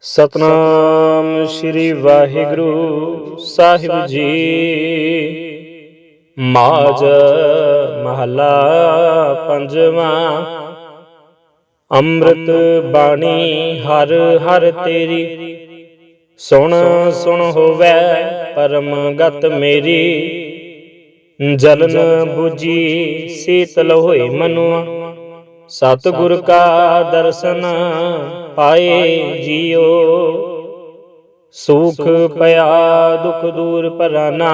ਸਤਨਾਮ ਸ੍ਰੀ ਵਾਹਿਗੁਰੂ ਸਾਹਿਬ ਜੀ। ਮਾਜ ਮਹਲਾ ਪੰਜਵਾਂ। ਅੰਮ੍ਰਿਤ ਬਾਣੀ ਹਰ ਹਰ ਤੇਰੀ। ਸੁਣ ਸੁਣ ਹੋਵੇ ਪਰਮ ਗਤ ਮੇਰੀ। ਜਲਨ 부ਜੀ ਸੀਤਲ ਹੋਏ ਮਨੁਆ। ਸਤਿਗੁਰ ਕਾ ਦਰਸ਼ਨ ਪਾਏ ਜੀਓ। ਸੁਖ ਪਿਆ, ਦੁਖ ਦੂਰ ਪਰਾਨਾ।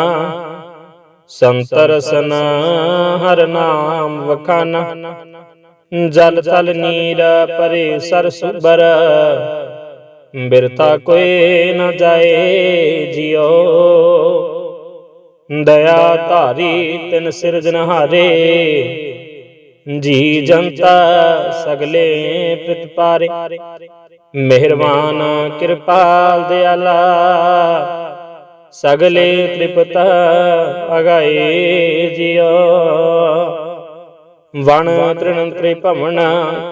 ਸੰਤਰਸਨ ਹਰ ਨਾਮ ਵਖਾਨਾ। ਜਲ ਤਲ ਨੀਰ ਪਰੇ ਸਰ ਸੁਬਰ ਬਿਰਤਾ ਕੋਈ ਨ ਜਾਏ ਜਿਉ ਦਇਆ ਧਾਰੀ ਤਿਨ ਸਿਰਜਨਹਾਰੇ ਜੀ ਜਨਤਾ ਸਗਲੇ ਪ੍ਰਤਪਾਰੇ ਮਿਹਰਬਾਨ ਕਿਰਪਾਲ ਦਿਆਲਾ। ਸਗਲੇ ਤ੍ਰਿਪਤ ਅਗਾਏ ਜਿਉ। ਵਣ ਤ੍ਰਿਣ ਤ੍ਰਿਭਵਨ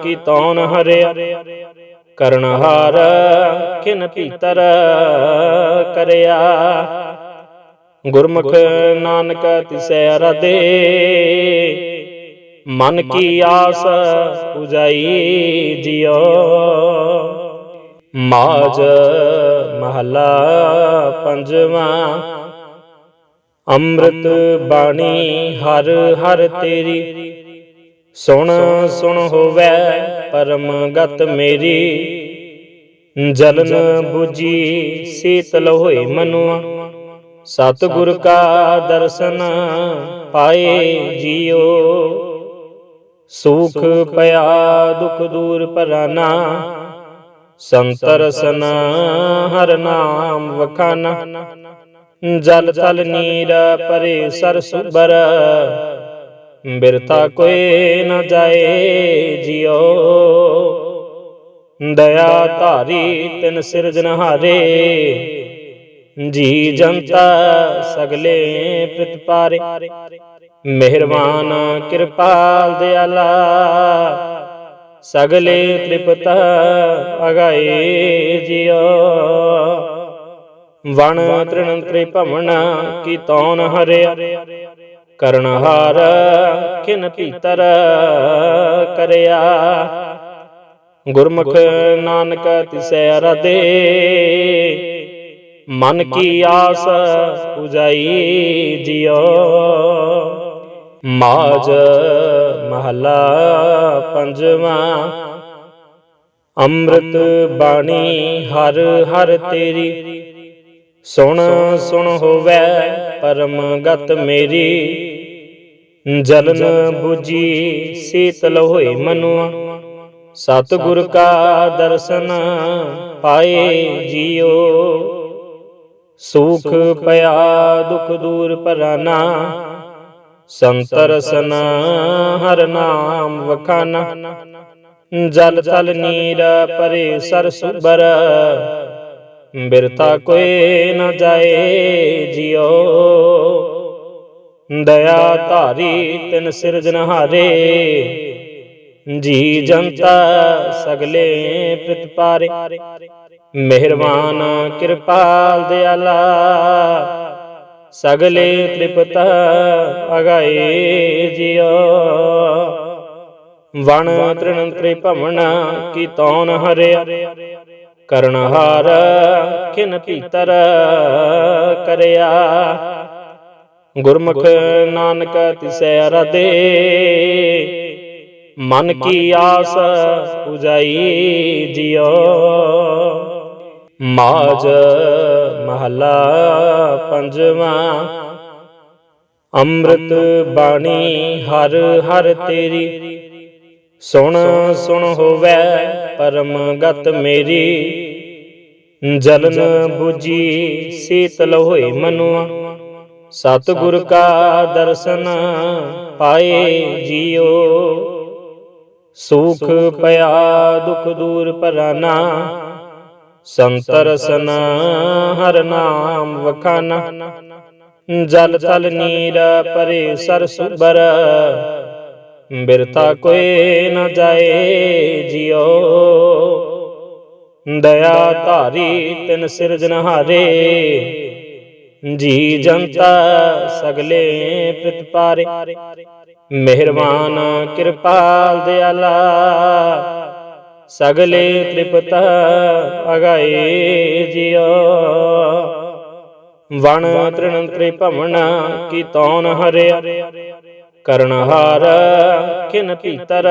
ਕੀ ਤੌਨ ਹਰਿਆ। ਕਰਨਹਾਰ ਕਿਨ ਭੀਤਰ ਕਰਿਆ। ਗੁਰਮੁਖ ਨਾਨਕ ਤਿਸੈ ਅਰਦੇ ਮਨ ਕੀ ਆਸ ਪੁਜਾਈ ਜਿਉ। ਮਾਜ ਮਹਲਾ ਪੰਜਵਾਂ। ਅੰਮ੍ਰਿਤ ਬਾਣੀ ਹਰ ਹਰ ਤੇਰੀ। ਸੁਣ ਸੁਣ ਹੋਵੇ ਪਰਮ ਗਤ ਮੇਰੀ। ਜਲਨ 부ਜੀ ਸੀਤਲ ਹੋਏ ਮਨੁਆ। ਸਤਿਗੁਰ ਕਾ ਦਰਸ਼ਨ ਪਾਏ ਜੀਓ। ਸੁਖ ਪਿਆ, ਦੁਖ ਦੂਰ ਪਰਾਨਾ ਸੰਤਰਸਨ ਹਰ ਨਾਮ ਵਖਾਨਾ। ਜਲ ਤਲ ਨੀਰ ਪਰੇ ਸਰ ਸੁਬਰ ਬਿਰਤਾ ਕੋਈ ਨ ਜਾਏ ਜਿਉ ਦਇਆ ਧਾਰੀ ਤਿਨ ਸਿਰਜਨਹਾਰੇ ਜੀ ਜਨਤਾ ਸਗਲੇ ਪ੍ਰਤਪਾਰੇ ਮਿਹਰਬਾਨ, ਕਿਰਪਾਲ ਦਿਆਲਾ। ਸਗਲੇ ਤ੍ਰਿਪਤ ਅਗਾਏ ਜਿਉ। ਵਣ ਤ੍ਰਿਣ ਤ੍ਰਿਭਵਨ ਕੀ ਤੌਨ ਹਰਿਆ। ਕਰਨਹਾਰ ਕਿਨ ਭੀਤਰ ਕਰਿਆ। ਗੁਰਮੁਖ ਨਾਨਕ ਤਿਸੈ ਅਰਦੇ ਮਨ ਕੀ ਆਸ ਪੁਜਾਈ ਜਿਉ। ਮਾਜ ਮਹਲਾ ਪੰਜਵਾਂ। ਅੰਮ੍ਰਿਤ ਬਾਣੀ ਹਰ ਹਰ ਤੇਰੀ। ਸੁਣ ਸੁਣ ਹੋਵੇ ਪਰਮ ਮੇਰੀ। ਜਲਨ 부ਜੀ ਸੀਤਲ ਹੋਏ ਮਨੁਆ। ਸਤਿਗੁਰ ਕਾ ਦਰਸ਼ਨ ਪਾਏ ਜੀਓ। ਸੁਖ ਪਿਆ ਦੁਖ ਦੂਰ ਪਰਾਨਾ। ਸੰਤਰਸਨ ਹਰ ਨਾਮ ਵਖਾਨਾ। ਜਲ ਤਲ ਨੀਰ ਪਰੇ ਸਰ ਸੁਬਰ ਬਿਰਤਾ ਕੋਈ ਨ ਜਾਏ ਜਿਉ ਦਇਆ ਧਾਰੀ ਤਿਨ ਸਿਰਜਨਹਾਰੇ ਜੀ ਜਨਤਾ ਸਗਲੇ ਪ੍ਰਤਪਾਰੇ ਮਿਹਰਬਾਨ ਕਿਰਪਾਲ ਦਿਆਲਾ। ਸਗਲੇ ਤ੍ਰਿਪਤ ਅਗਾਏ ਜਿਉ। ਵਣ ਤ੍ਰਿਣ ਤ੍ਰਿਭਵਨ ਕੀ ਤੌਨ ਹਰਿਆ। ਕਰਨਹਾਰ ਕਿਨ ਭੀਤਰ ਕਰਿਆ। ਗੁਰਮੁਖ ਨਾਨਕ ਤਿਸੈ ਅਰਦੇ ਮਨ ਕੀ ਆਸ ਪੁਜਾਈ ਜਿਉ। ਮਾਜ ਮਹਲਾ ਪੰਜਵਾਂ। ਅੰਮ੍ਰਿਤ ਬਾਣੀ ਹਰ ਹਰ ਤੇਰੀ। ਸੁਣ ਸੁਣ ਹੋਵੇ ਪਰਮ ਗਤ ਮੇਰੀ। ਜਲਨ 부ਜੀ ਸੀਤਲ ਹੋਏ ਮਨੁਆ। ਸਤਿਗੁਰ ਕਾ ਦਰਸ਼ਨ ਪਾਏ ਜੀਓ। ਸੁਖ, ਪਿਆ, ਦੁਖ ਦੂਰ ਪਰਾਨਾ। ਸੰਤਰਸਨ ਹਰ ਨਾਮ ਵਖਾਨਾ। ਜਲ ਤਲ ਨੀਰ ਪਰੇ ਸਰ ਸੁਬਰ। ਬਿਰਤਾ ਕੋਈ ਨ ਜਾਏ ਜਿਉ। ਦਇਆ ਧਾਰੀ ਤਿਨ ਸਿਰਜਨਹਾਰੇ ਜੀ ਜਨਤਾ ਸਗਲੇ ਪ੍ਰਤਪਾਰੇ ਮਿਹਰਬਾਨ ਕਿਰਪਾਲ ਦਿਆਲਾ। ਸਗਲੇ ਤ੍ਰਿਪਤ ਅਗਾਏ ਜਿਉ। ਵਣ ਤ੍ਰਿਣ ਤ੍ਰਿਭਵਨ ਕੀ ਤੌਨ ਹਰਿਆ। ਕਰਨਹਾਰ ਕਿਨ ਭੀਤਰ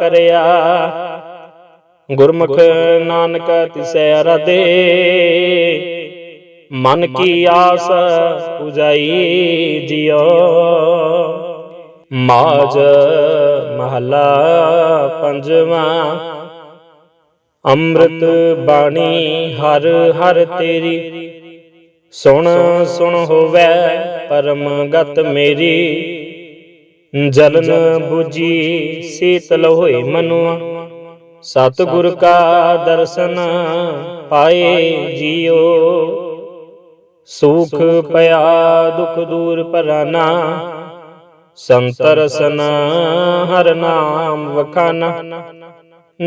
ਕਰਿਆ। ਗੁਰਮੁਖ ਨਾਨਕ ਤਿਸੈ ਅਰਦੇ ਮਨ ਕੀ ਆਸ ਪੁਜਾਈ ਜਿਉ। ਮਾਜ ਮਹਲਾ ਪੰਜਵਾ। ਅੰਮ੍ਰਿਤ ਬਾਣੀ ਹਰ ਹਰ ਤੇਰੀ। ਸੁਣ ਸੁਣ ਹੋਵੇ ਪਰਮ ਗਤ ਮੇਰੀ। ਜਲਨ 부ਜੀ ਸੀਤਲ ਹੋਏ ਮਨੁਆ। ਸਤਿਗੁਰ ਕਾ ਦਰਸ਼ਨ ਪਾਏ ਜੀਓ। ਸੁਖ ਪਿਆ ਦੁਖ ਦੂਰ ਪਰਾਨਾ। ਸੰਤਰਸਨ ਹਰ ਨਾਮ ਵਖਾਨਾ।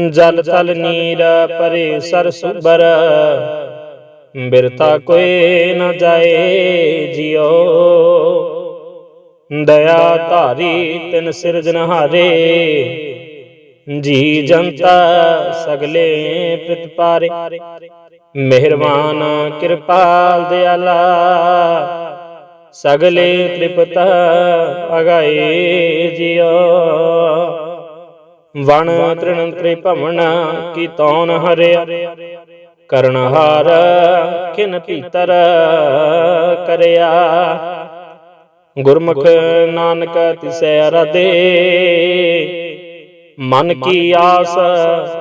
ਜਲ ਤਲ ਨੀਰ ਪਰੇ ਸਰ ਸੁਬਰ। ਬਿਰਤਾ ਕੋਈ ਨ ਜਾਏ ਜਿਉ ਦਇਆ ਧਾਰੀ ਤਿਨ ਸਿਰਜਨਹਾਰੇ ਜੀ ਜਨਤਾ ਸਗਲੇ ਪ੍ਰਤਪਾਰੇ ਮਿਹਰਬਾਨ ਕਿਰਪਾਲ ਦਿਆਲਾ। ਸਗਲੇ ਤ੍ਰਿਪਤ ਅਗਾਏ ਜਿਉ। ਵਣ ਤ੍ਰਿਣ ਤ੍ਰਿਭਵਨ ਕੀ ਤੌਨ ਹਰਿਆ। ਕਰਨਹਾਰ ਕਿਨ ਭੀਤਰ ਕਰਿਆ। ਗੁਰਮੁਖ ਨਾਨਕ ਤਿਸੈ ਅਰਦੇ ਮਨ ਕੀ ਆਸ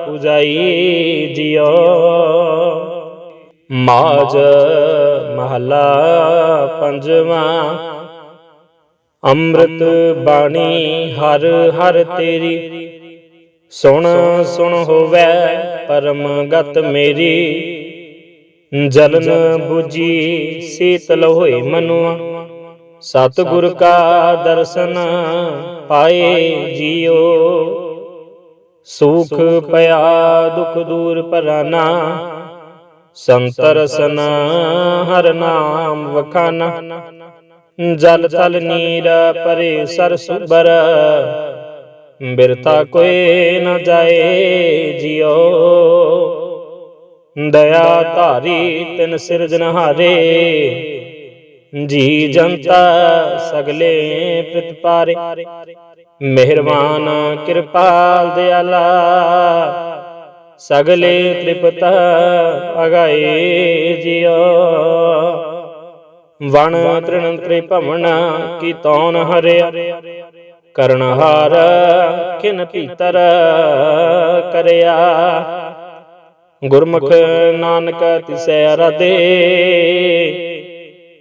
ਪੁਜਾਈ ਜਿਉ। ਮਾਜ ਮਹਲਾ ਪੰਜਵਾ। ਅੰਮ੍ਰਿਤ ਬਾਣੀ, ਹਰ ਹਰ ਤੇਰੀ। ਸੁਣ ਸੁਣ ਹੋਵੇ ਪਰਮ ਗਤ ਮੇਰੀ। ਜਲਨ 부ਜੀ ਸੀਤਲ ਹੋਏ ਮਨੁਆ। ਸਤਿਗੁਰ ਕਾ ਦਰਸ਼ਨ ਪਾਏ ਜੀਓ। ਸੁਖ, ਪਿਆ, ਦੁਖ ਦੂਰ ਪਰਾਨਾ। ਸੰਤਰਸਨ ਹਰ ਨਾਮ ਵਖਾਨਾ। ਜਲ ਤਲ ਨੀਰ ਪਰੇ ਸਰ ਸੁਬਰ। ਬਿਰਤਾ ਕੋਈ ਨ ਜਾਏ ਜਿਉ। ਦਇਆ ਧਾਰੀ ਤਿਨ ਸਿਰਜਨਹਾਰੇ ਜੀ ਜਨਤਾ ਸਗਲੇ ਪ੍ਰਤਪਾਰੇ ਮਿਹਰਬਾਨ ਕਿਰਪਾਲ ਦਿਆਲਾ। ਸਗਲੇ ਤ੍ਰਿਪਤ ਅਗਾਏ ਜਿਉ। ਵਣ ਤ੍ਰਿਣ ਤ੍ਰਿਭਵਨ ਕੀ ਤੌਨ ਹਰਿਆ। ਕਰਨਹਾਰ ਕਿਨ ਭੀਤਰ ਕਰਿਆ। ਗੁਰਮੁਖ ਨਾਨਕ ਤਿਸੈ ਅਰਦੇ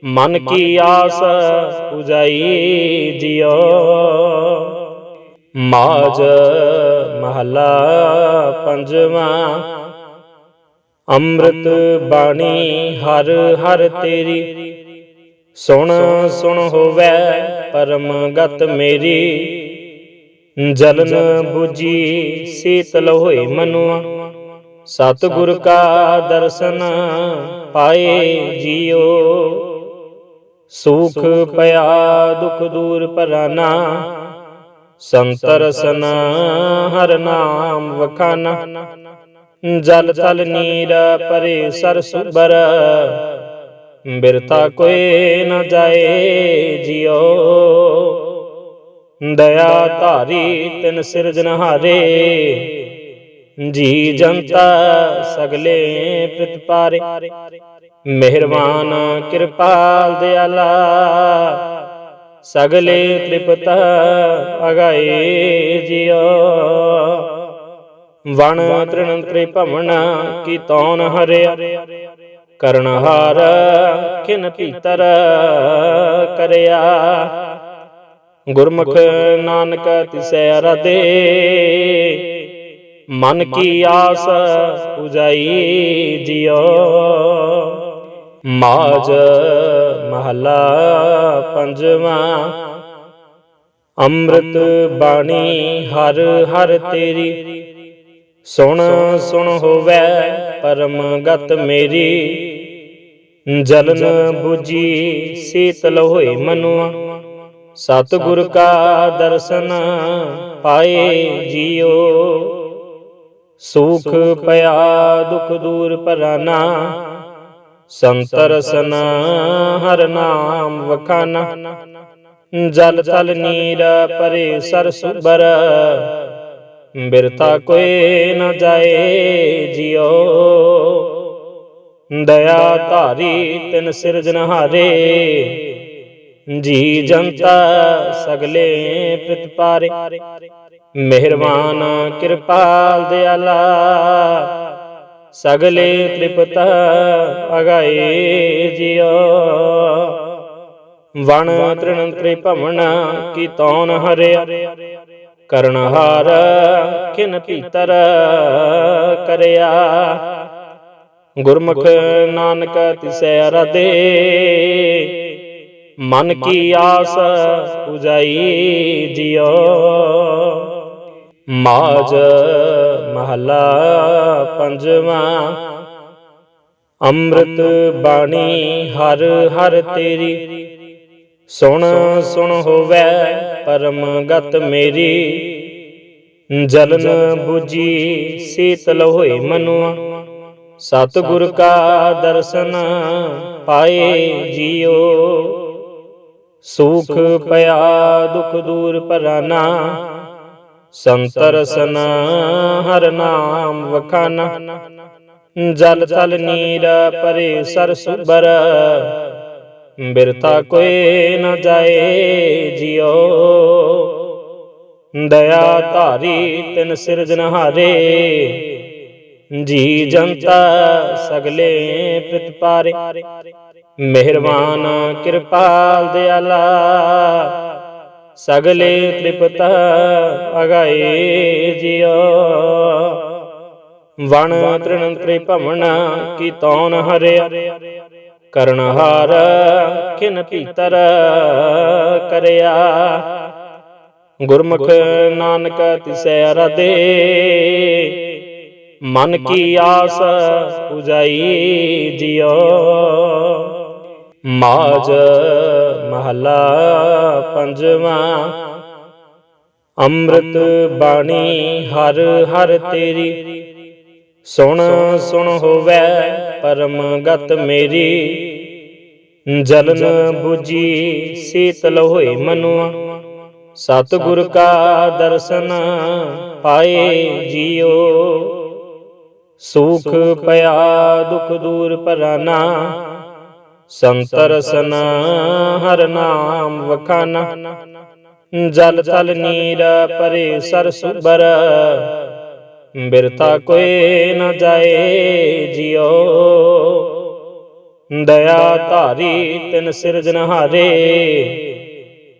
ਮਨ ਕੀ ਆਸ ਪੁਜਾਈ ਜਿਉ। ਮਾਜ ਮਹਲਾ ਪੰਜਵਾਂ। ਅੰਮ੍ਰਿਤ ਬਾਣੀ, ਹਰ ਹਰ ਤੇਰੀ। ਸੁਣ ਸੁਣ ਹੋਵੇ ਪਰਮ ਗਤ ਮੇਰੀ। ਜਲਨ 부ਜੀ ਸੀਤਲ ਹੋਏ ਮਨੁਆ। ਸਤਿਗੁਰ ਕਾ ਦਰਸ਼ਨ ਪਾਏ ਜੀਓ। ਸੁਖ ਪਿਆ, ਦੁਖ ਦੂਰ ਪਰਾਨਾ। ਸੰਤਰਸਨ ਹਰ ਨਾਮ ਵਖਾਨਾ। ਜਲ ਤਲ ਨੀਰ ਪਰੇ ਸਰ ਸੁਬਰ ਬਿਰਤਾ ਕੋਈ ਨ ਜਾਏ ਜਿਉ ਦਇਆ ਧਾਰੀ ਤਿਨ ਸਿਰਜਨਹਾਰੇ ਜੀ ਜਨਤਾ ਸਗਲੇ ਪ੍ਰਤਪਾਰੇ ਮਿਹਰਬਾਨ ਕਿਰਪਾਲ ਦਿਆਲਾ। ਸਗਲੇ ਤ੍ਰਿਪਤ ਅਗਾਏ ਜਿਉ। ਵਣ ਤ੍ਰਿਣ ਤ੍ਰਿਭਵਨ ਕੀ ਤੌਨ ਹਰਿਆ। ਕਰਨਹਾਰ ਕਿਨ ਭੀਤਰ ਕਰਿਆ। ਗੁਰਮੁਖ ਨਾਨਕ ਤਿਸੈ ਅਰਦੇ ਮਨ ਕੀ ਆਸ ਪੁਜਾਈ ਜਿਉ। ਮਾਜ ਮਹਲਾ ਪੰਜਵਾਂ। ਅੰਮ੍ਰਿਤ ਬਾਣੀ ਹਰ ਹਰ ਤੇਰੀ। ਸੁਣ ਸੁਣ ਹੋਵੇ ਪਰਮ ਗਤ ਮੇਰੀ। ਜਲਨ 부ਜੀ ਸੀਤਲ ਹੋਏ ਮਨੁਆ। ਸਤਿਗੁਰ ਕਾ ਦਰਸ਼ਨ ਪਾਏ ਜੀਓ। ਸੁਖ ਪਿਆ ਦੁਖ ਦੂਰ ਪਰਾਨਾ। ਸੰਤਰਸਨ ਹਰ ਨਾਮ ਵਖਾਨਾ। ਜਲ ਤਲ ਨੀਰ ਪਰੇ ਸਰ ਸੁਬਰ। ਬਿਰਤਾ ਕੋਏ ਨ ਜਾਏ ਜਿਉ ਦਇਆ ਧਾਰੀ ਤਿਨ ਸਿਰਜਨਹਾਰੇ ਜੀ ਜਨਤਾ ਸਗਲੇ ਪ੍ਰਿਤ ਮਿਹਰਬਾਨ ਕਿਰਪਾਲ ਦਿਆਲਾ। ਸਗਲੇ ਤ੍ਰਿਪਤ ਅਗਾਏ ਜਿਉ। ਵਣ ਤ੍ਰਿਣ ਤ੍ਰਿਭਵਨ ਕੀ ਤੌਨ ਹਰਿਆ। ਕਰਨਹਾਰ ਕਿਨ ਭੀਤਰ ਕਰਿਆ। ਗੁਰਮੁਖ ਨਾਨਕ ਤਿਸੈ ਅਰਦੇ ਮਨ ਕੀ ਆਸ ਪੁਜਾਈ ਜਿਉ। ਮਾਜ ਮਹਲਾ ਪੰਜਵਾਂ। ਅੰਮ੍ਰਿਤ ਬਾਣੀ ਹਰ ਹਰ ਤੇਰੀ। ਸੁਣ ਸੁਣ ਹੋਵੇ ਪਰਮ ਗਤ ਮੇਰੀ। ਜਲਨ 부ਜੀ ਸੀਤਲ ਹੋਏ ਮਨੁਆ। ਸਤਿਗੁਰ ਕਾ ਦਰਸ਼ਨ ਪਾਏ ਜੀਓ। ਸੁਖ ਪਿਆ ਦੁਖ ਦੂਰ ਪਰਾਨਾ। ਸੰਤਰਸਨ ਹਰ ਨਾਮ ਵਖਾਨਾ। ਜਲ ਤਲ ਨੀਰ ਪਰੇ ਸਰ ਸੁਬਰ ਬਿਰਤਾ ਕੋਏ ਨ ਜਾਏ ਜਿਉ ਦਇਆ ਧਾਰੀ ਤਿਨ ਸਿਰਜਨਹਾਰੇ ਜੀ ਜਨਤਾ ਸਗਲੇ ਪ੍ਰਿਤ ਮਿਹਰਬਾਨ ਕਿਰਪਾਲ ਦਿਆਲਾ। ਸਗਲੇ ਤ੍ਰਿਪਤ ਅਗਾਏ ਜਿਉ। ਵਣ ਤ੍ਰਿਣ ਤ੍ਰਿਭਵਨ ਕੀ ਤੌਨ ਹਰਿਆ। ਕਰਨਹਾਰ ਕਿਨ ਭੀਤਰ ਕਰਿਆ। ਗੁਰਮੁਖ ਨਾਨਕ ਤਿਸੈ ਅਰਦੇ। ਮਨ ਕੀ ਆਸ ਪੁਜਾਈ ਜਿਉ। ਮਾਜ ਮਹਲਾ ਪੰਜਵਾਂ। ਅੰਮ੍ਰਿਤ ਬਾਣੀ ਹਰ ਹਰ ਤੇਰੀ। ਸੁਣ ਸੁਣ ਹੋਵੇ ਪਰਮ ਗਤ ਮੇਰੀ। ਜਲਨ 부ਜੀ ਸੀਤਲ ਹੋਏ ਮਨੁਆ। ਸਤਿਗੁਰ ਕਾ ਦਰਸ਼ਨ ਪਾਏ ਜੀਓ। ਸੁਖ ਪਿਆ ਦੁਖ ਦੂਰ ਪਰਾਨਾ। ਸੰਤਰਸਨ ਹਰ ਨਾਮ ਵਖਾਨਾ। ਜਲ ਤਲ ਨੀਰ ਪਰੇ ਸਰ ਸੁਬਰ। ਬਿਰਤਾ ਕੋਏ ਨ ਜਾਏ ਜਿਉ ਦਇਆ ਧਾਰੀ ਤਿਨ ਸਿਰਜਨਹਾਰੇ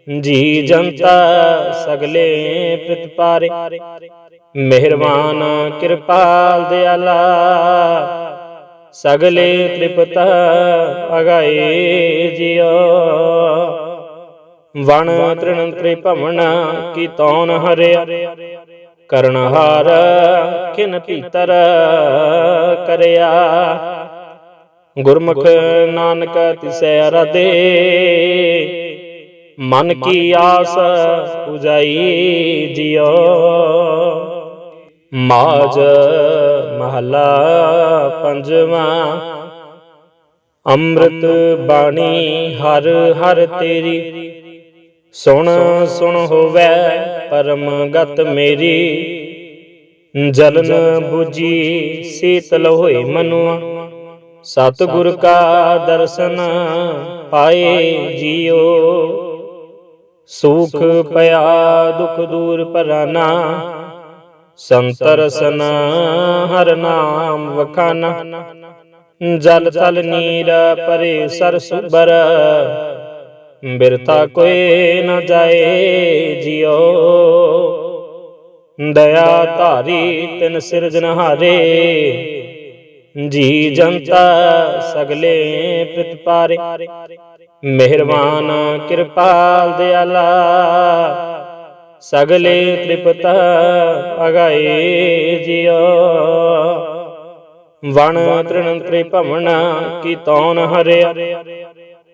ਜੀ ਜਨਤਾ ਸਗਲੇ ਪ੍ਰਿਤ ਮਿਹਰਬਾਨ ਕਿਰਪਾਲ ਦਿਆਲਾ। ਸਗਲੇ ਤ੍ਰਿਪਤ ਅਗਾਏ ਜਿਉ। ਵਣ ਤ੍ਰਿਣ ਤ੍ਰਿਭਵਨ ਕੀ ਤੌਨ ਹਰਿਆ। ਕਰਨਹਾਰ ਕਿਨ ਭੀਤਰ ਕਰਿਆ। ਗੁਰਮੁਖ ਨਾਨਕ ਤਿਸੈ ਅਰਦੇ ਮਨ ਕੀ ਆਸ ਪੁਜਾਈ ਜਿਉ। ਮਾਜ ਮਹਲਾ ਪੰਜਵਾਂ। ਅੰਮ੍ਰਿਤ ਬਾਣੀ ਹਰ ਹਰ ਤੇਰੀ। ਸੁਣ ਸੁਣ ਹੋਵੇ ਪਰਮ ਗਤ ਮੇਰੀ। ਜਲਨ 부ਜੀ ਸੀਤਲ ਹੋਏ ਮਨੁਆ। ਸਤਿਗੁਰ ਕਾ ਦਰਸ਼ਨ ਪਾਏ ਜੀਓ। ਸੁਖ ਪਿਆ ਦੁਖ ਦੂਰ ਪਰਾਨਾ। ਸੰਤਰਸਨ ਹਰ ਨਾਮ ਵਖਾਨਾ। ਜਲ ਤਲ ਨੀਰ ਪਰੇ ਸਰ ਸੁਬਰ ਬਿਰਤਾ ਕੋਏ ਨ ਜਾਏ ਜਿਉ ਦਇਆ ਧਾਰੀ ਤਿਨ ਸਿਰਜਨਹਾਰੇ ਜੀ ਜਨਤਾ ਸਗਲੇ ਪ੍ਰਿਤ ਮਿਹਰਬਾਨ ਕਿਰਪਾਲ ਦਿਆਲਾ। ਸਗਲੇ ਤ੍ਰਿਪਤ ਅਗਾਏ ਜਿਉ। ਵਣ ਤ੍ਰਿਣ ਤ੍ਰਿਭਵਨ ਕੀ ਤੌਨ ਹਰਿਆ।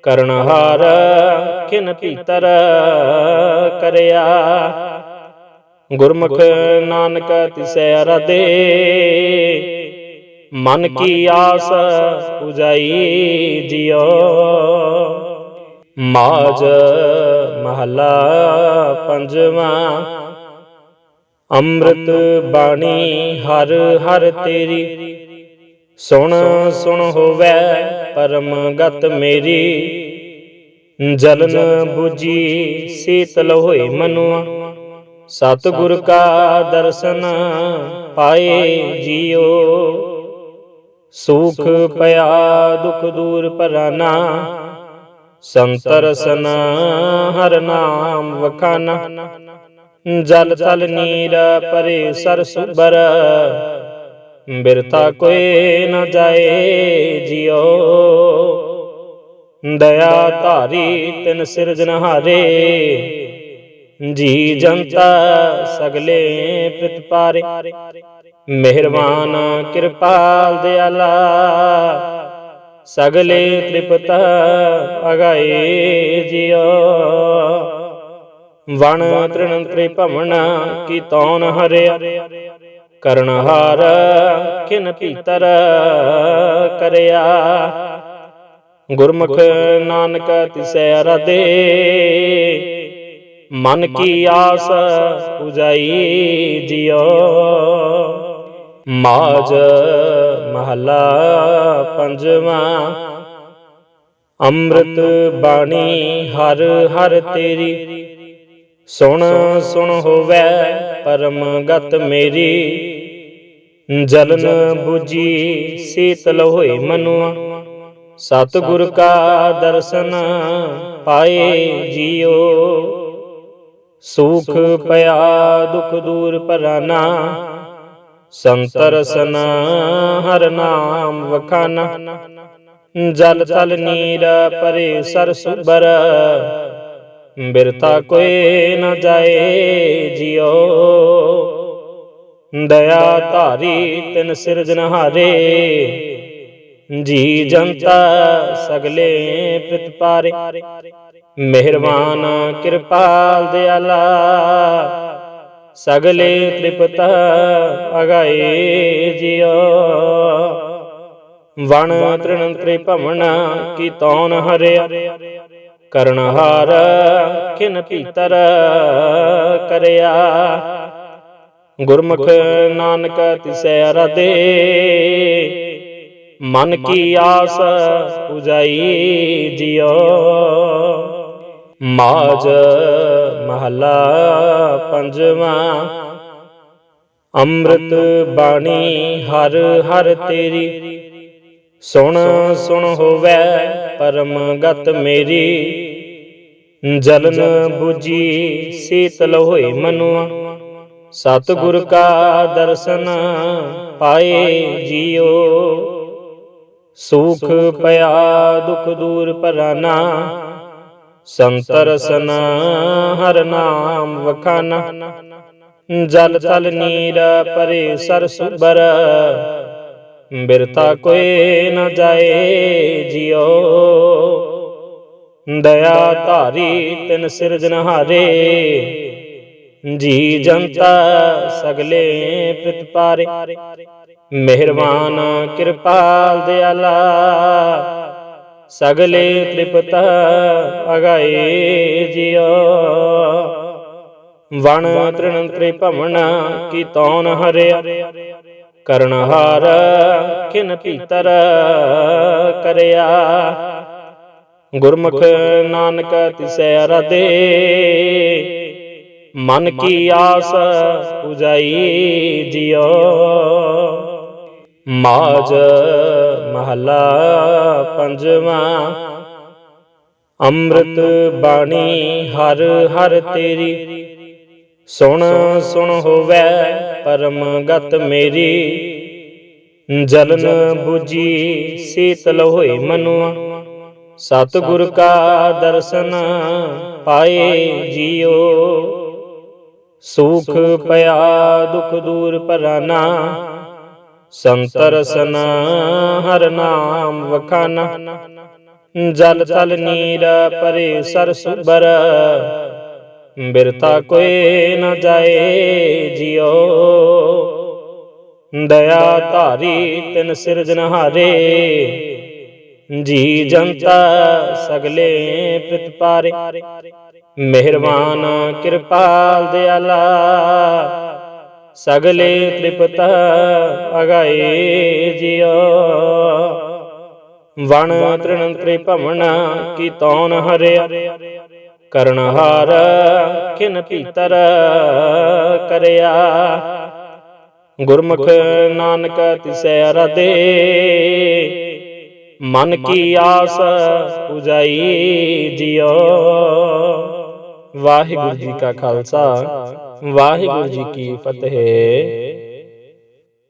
ਕਰਨਹਾਰ ਕਿਨ ਭੀਤਰ ਕਰਿਆ। ਗੁਰਮੁਖ ਨਾਨਕ ਤਿਸੈ ਅਰਾਧੇ। ਮਨ ਕੀ ਆਸ ਪੁਜਾਈ ਜਿਉ। ਮਾਜ ਮਹਲਾ ਪੰਜਵਾਂ। ਅੰਮ੍ਰਿਤ ਬਾਣੀ ਹਰ ਹਰ ਤੇਰੀ। ਸੁਣ ਸੁਣ ਹੋਵੇ ਪਰਮ ਗਤ ਮੇਰੀ। ਜਲਨ 부ਜੀ ਸੀਤਲ ਹੋਏ ਮਨੁਆ। ਸਤਿਗੁਰ ਕਾ ਦਰਸ਼ਨ ਪਾਏ ਜੀਓ। ਸੁਖ ਪਿਆ, ਦੁਖ ਦੂਰ ਪਰਾਨਾ। ਸੰਤਰਸਨ ਹਰ ਨਾਮ ਵਖਾਨਾ। ਜਲ ਤਲ ਨੀਰ ਪਰੇ ਸਰ ਸੁਬਰ ਬਿਰਤਾ ਕੋਈ ਨ ਜਾਏ ਜਿਉ ਦਇਆ ਧਾਰੀ ਤਿਨ ਸਿਰਜਨਹਾਰੇ ਜੀ ਜਨਤਾ ਸਗਲੇ ਪ੍ਰਤਪਾਰੇ ਮਿਹਰਬਾਨ ਕਿਰਪਾਲ ਦਿਆਲਾ। ਸਗਲੇ ਤ੍ਰਿਪਤ ਅਗਾਏ ਜਿਉ। ਵਣ ਤ੍ਰਿਣ ਤ੍ਰਿਭਵਨ ਕੀ ਤੌਨ ਹਰਿਆ ਕਰਨਹਾਰ ਕਿਨ ਭੀਤਰ ਕਰਿਆ। ਗੁਰਮੁਖ ਨਾਨਕ ਤਿਸੈ ਅਰਾਧੇ। ਮਨ ਕੀ ਆਸ ਪੁਜਾਈ ਜਿਉ। ਮਾਜ ਮਹਲਾ ਪੰਜਵਾਂ। ਅੰਮ੍ਰਿਤ ਬਾਣੀ ਹਰ ਹਰ ਤੇਰੀ। ਸੁਣ ਸੁਣ ਹੋਵੇ ਪਰਮ ਗਤ ਮੇਰੀ। ਜਲਨ 부ਜੀ ਸੀਤਲ ਹੋਏ ਮਨੁਆ। ਸਤਿਗੁਰ ਕਾ ਦਰਸ਼ਨ ਪਾਏ ਜੀਓ। ਸੁਖ ਪਿਆ, ਦੁਖ ਦੂਰ ਪਰਾਨਾ। ਸੰਤਰਸਨ ਹਰ ਨਾਮ ਵਖਾਨਾ। ਜਲ ਤਲ ਨੀਰ ਪਰੇ ਸਰ ਸੁਬਰ ਬਿਰਤਾ ਕੋਈ ਨ ਜਾਏ ਜਿਉ ਦਇਆ ਧਾਰੀ ਤਿਨ ਸਿਰਜਨਹਾਰੇ ਜੀ ਜਨਤਾ ਸਗਲੇ ਪ੍ਰਤਪਾਰੇ ਮਿਹਰਬਾਨ ਕਿਰਪਾਲ ਦਿਆਲਾ। ਸਗਲੇ ਤ੍ਰਿਪਤ ਅਗਾਏ ਜਿਉ। ਵਣ ਤ੍ਰਿਣ ਤ੍ਰਿਭਵਨ ਕੀ ਤੌਨ ਹਰਿਆ। ਕਰਨਹਾਰ ਕਿਨ ਭੀਤਰ ਕਰਿਆ। ਗੁਰਮੁਖ ਨਾਨਕ ਤਿਸੈ ਅਰਾਧੇ। ਮਨ ਕੀ ਆਸ ਪੁਜਾਈ ਜਿਉ। ਮਾਜ ਮਹਲਾ ਪੰਜਵਾਂ। ਅੰਮ੍ਰਿਤ ਬਾਣੀ, ਹਰ ਹਰ ਤੇਰੀ। ਸੁਣ ਸੁਣ ਹੋਵੇ ਪਰਮ ਗਤ ਮੇਰੀ। ਜਲਨ 부ਜੀ ਸੀਤਲ ਹੋਏ ਮਨੁਆ। ਸਤਿਗੁਰ ਕਾ ਦਰਸ਼ਨ ਪਾਏ ਜੀਓ। ਸੁਖ ਪਿਆ, ਦੁਖ ਦੂਰ ਪਰਾਨਾ। ਸੰਤਰਸਨ ਹਰ ਨਾਮ ਵਖਾਨਾ। ਜਲ ਤਲ ਨੀਰ ਪਰੇ ਸਰ ਸੁਬਰ ਬਿਰਤਾ ਕੋਈ ਨ ਜਾਏ ਜਿਉ ਦਇਆ ਧਾਰੀ ਤਿਨ ਸਿਰਜਨਹਾਰੇ ਜੀ ਜਨਤਾ ਸਗਲੇ ਪ੍ਰਤਪਾਰੇ ਮਿਹਰਬਾਨ ਕਿਰਪਾਲ ਦਿਆਲਾ। ਸਗਲੇ ਤ੍ਰਿਪਤ ਅਗਾਏ ਜਿਉ। ਵਣ ਤ੍ਰਿਣ ਤ੍ਰਿਭਵਨ ਕੀ ਤੌਨ ਹਰਿਆ। ਕਰਨਹਾਰ ਕਿਨ ਭੀਤਰ ਕਰਿਆ। ਗੁਰਮੁਖ ਨਾਨਕ ਤਿਸੈ ਅਰਾਧੇ। ਮਨ ਕੀ ਆਸ ਪੁਜਾਈ ਜਿਉ। ਮਾਜ ਮਹਲਾ ਪੰਜਵਾਂ। ਅੰਮ੍ਰਿਤ ਬਾਣੀ, ਹਰ ਹਰ ਤੇਰੀ। ਸੁਣ ਸੁਣ ਹੋਵੇ ਪਰਮ ਗਤ ਮੇਰੀ। ਜਲਨ 부ਜੀ ਸੀਤਲ ਹੋਏ ਮਨੁਆ। ਸਤਿਗੁਰ ਕਾ ਦਰਸ਼ਨ ਪਾਏ ਜੀਓ। ਸੁਖ ਪਿਆ, ਦੁਖ ਦੂਰ ਪਰਾਨਾ। ਸੰਤਰਸਨ ਹਰ ਨਾਮ ਵਖਾਨਾ। ਜਲ ਤਲ ਨੀਰ ਪਰੇ ਸਰ ਸੁਬਰ ਬਿਰਤਾ ਕੋਈ ਨ ਜਾਏ ਜਿਉ ਦਇਆ ਧਾਰੀ ਤਿਨ ਸਿਰਜਨਹਾਰੇ ਜੀ ਜਨਤਾ ਸਗਲੇ ਪ੍ਰਤਪਾਰੇ ਮਿਹਰਬਾਨ ਕਿਰਪਾਲ ਦਿਆਲਾ। ਸਗਲੇ ਤ੍ਰਿਪਤ ਅਗਾਏ ਜਿਉ। ਵਣ ਤ੍ਰਿਣ ਤ੍ਰਿਭਵਨ ਕੀ ਤੌਨ ਹਰਿਆ ਕਰਨਹਾਰ ਕਿਨ ਭੀਤਰ ਕਰਿਆ। ਗੁਰਮੁਖ ਨਾਨਕ ਤਿਸੈ ਅਰਦੇ ਮਨ ਕੀ ਆਸ ਪੁਜਾਈ ਜਿਉ। ਵਾਹਿਗੁਰੂ ਜੀ ਕਾ ਖਾਲਸਾ। ਵਾਹਿਗੁਰੂ ਜੀ ਕੀ ਫਤਿਹ।